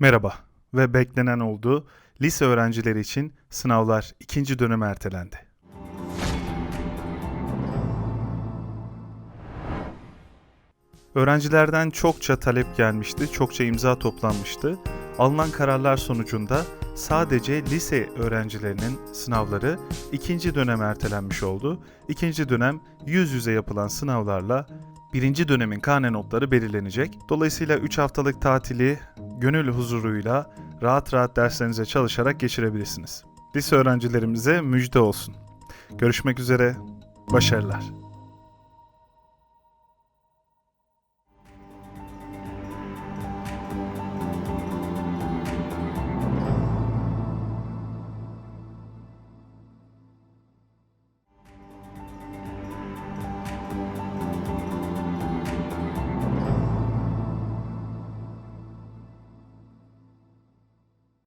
Merhaba ve beklenen oldu. Lise öğrencileri için sınavlar ikinci döneme ertelendi. Öğrencilerden çokça talep gelmişti, çokça imza toplanmıştı. Alınan kararlar sonucunda sadece lise öğrencilerinin sınavları ikinci döneme ertelenmiş oldu. İkinci dönem yüz yüze yapılan sınavlarla birinci dönemin karne notları belirlenecek. Dolayısıyla 3 haftalık tatili gönül huzuruyla rahat rahat derslerinize çalışarak geçirebilirsiniz. Lise öğrencilerimize müjde olsun. Görüşmek üzere, başarılar.